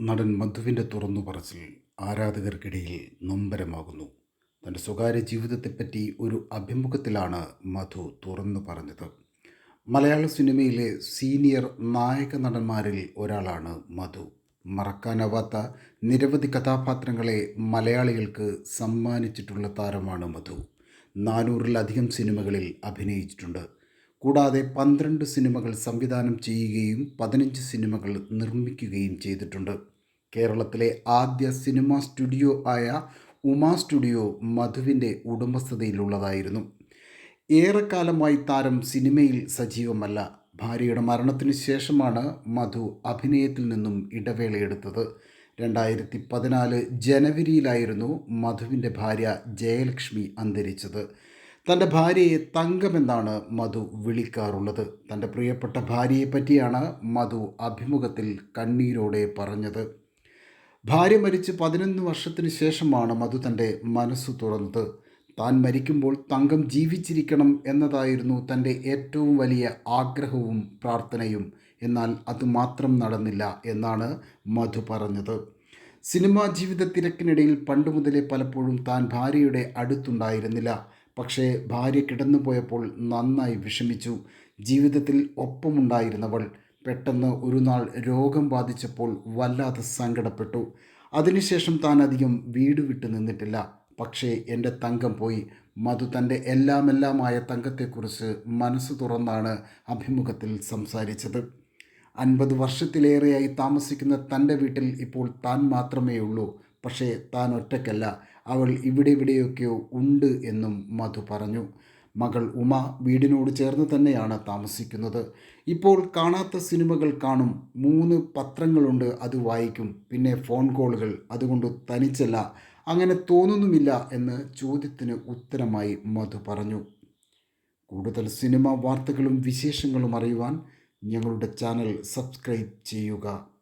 നടൻ മധുവിന്റെ തുറന്നു പറച്ചിൽ ആരാധകർക്കിടയിൽ നൊമ്പരമാകുന്നു. തന്റെ സ്വകാര്യ ജീവിതത്തെപ്പറ്റി ഒരു അഭിമുഖത്തിലാണ് മധു തുറന്നു പറഞ്ഞത്. മലയാള സിനിമയിലെ സീനിയർ നായക നടന്മാരിൽ ഒരാളാണ് മധു. മറക്കാനാവാത്ത നിരവധി കഥാപാത്രങ്ങളെ മലയാളികൾക്ക് സമ്മാനിച്ചിട്ടുള്ള താരമാണ് മധു. നാനൂറിലധികം സിനിമകളിൽ അഭിനയിച്ചിട്ടുണ്ട്. കൂടാതെ പന്ത്രണ്ട് സിനിമകൾ സംവിധാനം ചെയ്യുകയും പതിനഞ്ച് സിനിമകൾ നിർമ്മിക്കുകയും ചെയ്തിട്ടുണ്ട്. കേരളത്തിലെ ആദ്യ സിനിമാ സ്റ്റുഡിയോ ആയ ഉമാ സ്റ്റുഡിയോ മധുവിന്റെ ഉടമസ്ഥതയിലുള്ളതായിരുന്നു. ഏറെക്കാലമായി താരം സിനിമയിൽ സജീവമല്ല. ഭാര്യയുടെ മരണത്തിന് ശേഷമാണ് മധു അഭിനയത്തിൽ നിന്നും ഇടവേളയെടുത്തത് രണ്ടായിരത്തി പതിനാല് ജനുവരിയിലായിരുന്നു മധുവിന്റെ ഭാര്യ ജയലക്ഷ്മി അന്തരിച്ചത്. തന്റെ ഭാര്യയെ തങ്കമെന്നാണ് മധു വിളിക്കാറുള്ളത്. തന്റെ പ്രിയപ്പെട്ട ഭാര്യയെ പറ്റിയാണ് മധു അഭിമുഖത്തിൽ കണ്ണീരോടെ പറഞ്ഞത്. ഭാര്യ മരിച്ച് പതിനൊന്ന് വർഷത്തിന് ശേഷമാണ് മധു തന്റെ മനസ്സ് തുറന്നത്. താൻ മരിക്കുമ്പോൾ തങ്കം ജീവിച്ചിരിക്കണം എന്നതായിരുന്നു തന്റെ ഏറ്റവും വലിയ ആഗ്രഹവും പ്രാർത്ഥനയും. എന്നാൽ അതുമാത്രം നടന്നില്ല എന്നാണ് മധു പറഞ്ഞത്. സിനിമാ ജീവിത തിരക്കിനിടയിൽ പണ്ടുമുതലേ പലപ്പോഴും താൻ ഭാര്യയുടെ അടുത്തുണ്ടായിരുന്നില്ല. പക്ഷേ ഭാര്യ കിടന്നു പോയപ്പോൾ നന്നായി വിഷമിച്ചു. ജീവിതത്തിൽ ഒപ്പമുണ്ടായിരുന്നവൾ പെട്ടെന്ന് ഒരു നാൾ രോഗം ബാധിച്ചപ്പോൾ വല്ലാതെ സങ്കടപ്പെട്ടു. അതിനുശേഷം താൻ അധികം വീട് വിട്ടു നിന്നിട്ടില്ല. പക്ഷേ എന്റെ തങ്കം പോയി. മധു തന്റെ എല്ലാമെല്ലാമായ തങ്കത്തെക്കുറിച്ച് മനസ്സ് തുറന്നാണ് അഭിമുഖത്തിൽ സംസാരിച്ചത്. അൻപത് വർഷത്തിലേറെയായി താമസിക്കുന്ന തന്റെ വീട്ടിൽ ഇപ്പോൾ താൻ മാത്രമേ ഉള്ളൂ പക്ഷേ താൻ ഒറ്റയ്ക്കല്ല. അവൾ ഇവിടെ ഇവിടെയൊക്കെയോ ഉണ്ട് എന്നും മധു പറഞ്ഞു. മകൾ ഉമ വീടിനോട് ചേർന്ന് തന്നെയാണ് താമസിക്കുന്നത്. ഇപ്പോൾ കാണാത്ത സിനിമകൾ കാണും. മൂന്ന് പത്രങ്ങളുണ്ട് അത് വായിക്കും. പിന്നെ ഫോൺ കോളുകൾ അതുകൊണ്ട് തനിച്ചല്ല. അങ്ങനെ തോന്നുന്നുമില്ല എന്ന് ചോദ്യത്തിന് ഉത്തരമായി മധു പറഞ്ഞു. കൂടുതൽ സിനിമ വാർത്തകളും വിശേഷങ്ങളും അറിയുവാൻ ഞങ്ങളുടെ ചാനൽ സബ്സ്ക്രൈബ് ചെയ്യുക.